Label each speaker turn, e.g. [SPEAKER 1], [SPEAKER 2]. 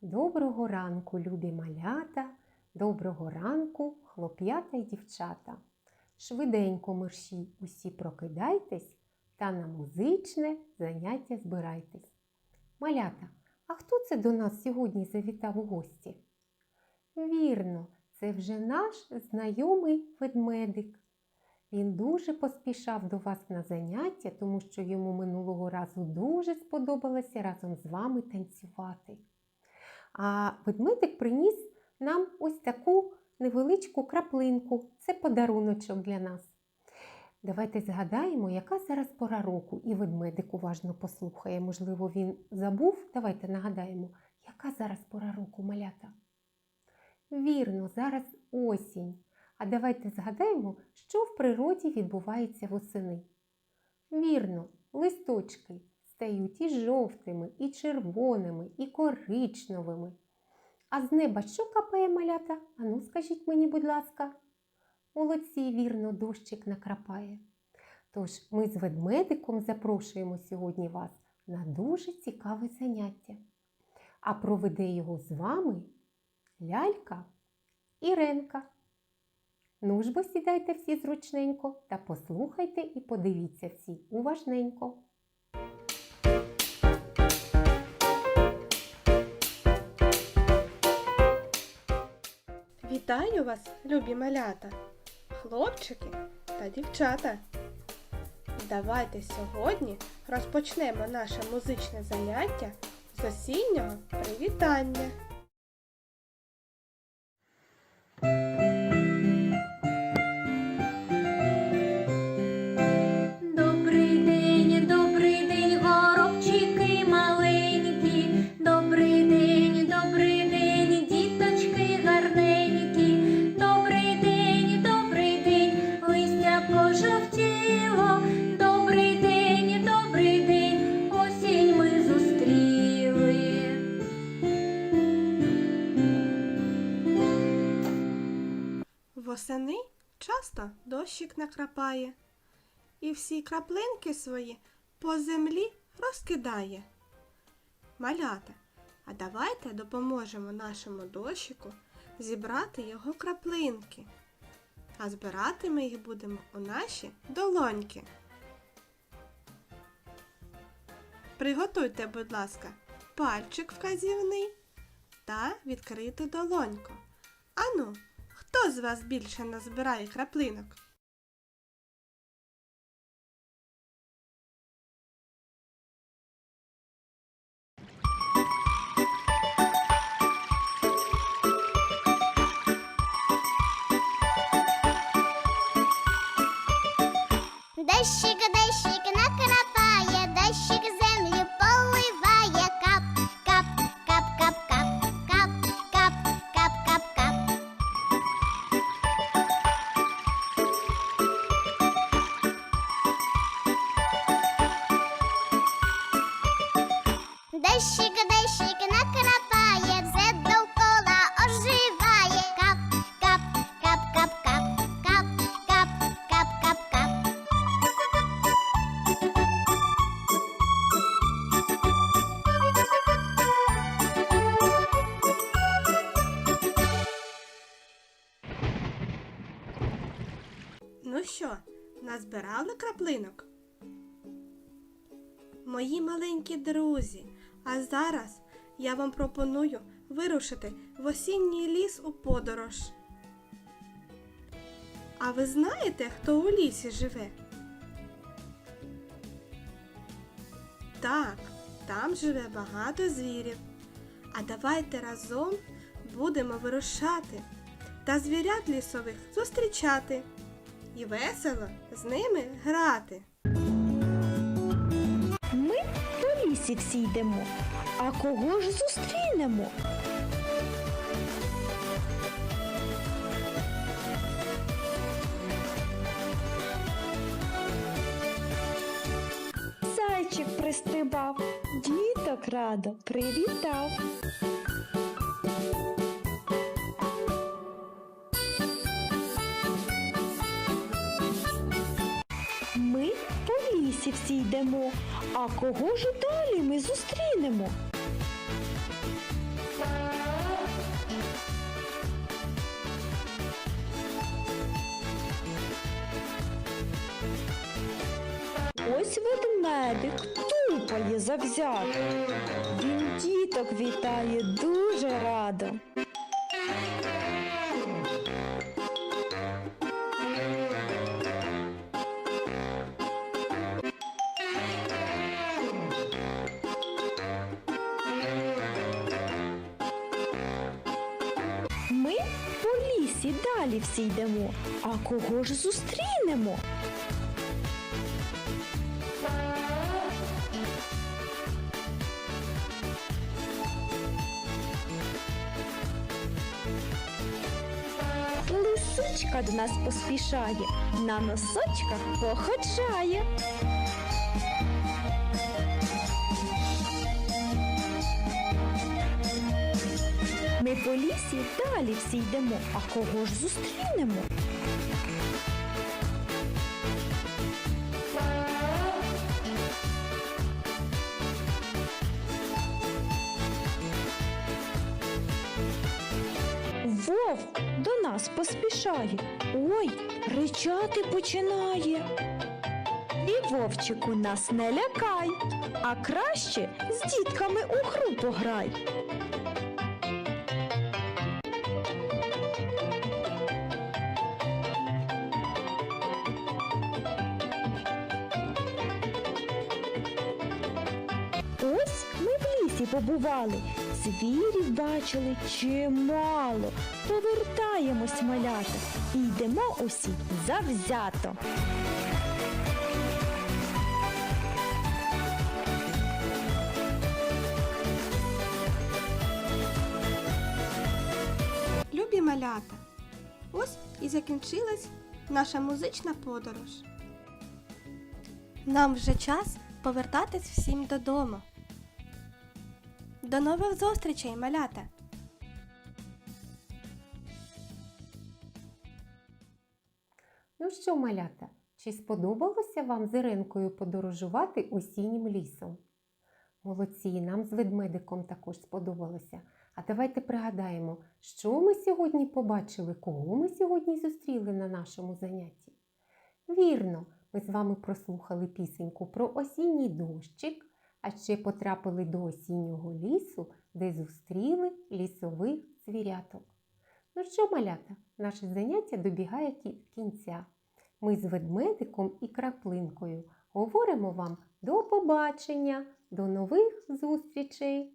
[SPEAKER 1] Доброго ранку, любі малята, доброго ранку, хлоп'ята й дівчата. Швиденько мерщій усі прокидайтесь та на музичне заняття збирайтесь. Малята, а хто це до нас сьогодні завітав у гості? Вірно, це вже наш знайомий ведмедик. Він дуже поспішав до вас на заняття, тому що йому минулого разу дуже сподобалося разом з вами танцювати. А ведмедик приніс нам ось таку невеличку краплинку. Це подаруночок для нас. Давайте згадаємо, яка зараз пора року, і ведмедик уважно послухає. Можливо, він забув. Давайте нагадаємо, яка зараз пора року малята. Вірно, зараз осінь. А давайте згадаємо, що в природі відбувається восени. Вірно, листочки стають і жовтими, і червоними, і коричневими. А з неба що капає малята? Ану, скажіть мені, будь ласка. Молодці, вірно, дощик накрапає. Тож ми з ведмедиком запрошуємо сьогодні вас на дуже цікаве заняття. А проведе його з вами лялька Іренка. Ну ж бо сідайте всі зручненько та послухайте і подивіться всі уважненько.
[SPEAKER 2] Вітаю вас, любі малята, хлопчики та дівчата. Давайте сьогодні розпочнемо наше музичне заняття з осіннього привітання. Восени часто дощик накрапає, і всі краплинки свої по землі розкидає. Малята, а давайте допоможемо нашому дощику зібрати його краплинки. А збирати ми їх будемо у наші долоньки. Приготуйте, будь ласка, пальчик вказівний та відкриту долоньку. Ану, хто з вас більше назбирає краплинок? Що, назбирали краплинок? Мої маленькі друзі, а зараз я вам пропоную вирушити в осінній ліс у подорож. А ви знаєте, хто у лісі живе? Так, там живе багато звірів. А давайте разом будемо вирушати та звірят лісових зустрічати і весело з ними грати.
[SPEAKER 3] Ми по лісі всі йдемо. А кого ж зустрінемо? Зайчик пристибав, діток радо привітав. лісі всі йдемо, а кого ж далі ми зустрінемо? Ось ведмедик тупає завзято. Він діток вітає дуже радо. Лісі далі всі йдемо. А кого ж зустрінемо? Лисичка до нас поспішає, на носочках походжає. Ми по лісі далі всі йдемо, а кого ж зустрінемо? Вовк до нас поспішає. Ой, ричати починає. І вовчику нас не лякай, а краще з дітками у гру пограй. Побували, звірів бачили чимало. Повертаємось малята і йдемо усі завзято.
[SPEAKER 2] Любі малята, ось і закінчилась наша музична подорож. Нам вже час повертатись всім додому. До нових зустрічей, малята!
[SPEAKER 1] Ну що, малята, чи сподобалося вам з Іринкою подорожувати осіннім лісом? Молодці, нам з ведмедиком також сподобалося. А давайте пригадаємо, що ми сьогодні побачили, кого ми сьогодні зустріли на нашому занятті. Вірно, ми з вами прослухали пісеньку про осінній дощик, а ще потрапили до осіннього лісу, де зустріли лісових звіряток. Ну що, малята, наше заняття добігає кінця. Ми з ведмедиком і краплинкою говоримо вам до побачення, до нових зустрічей!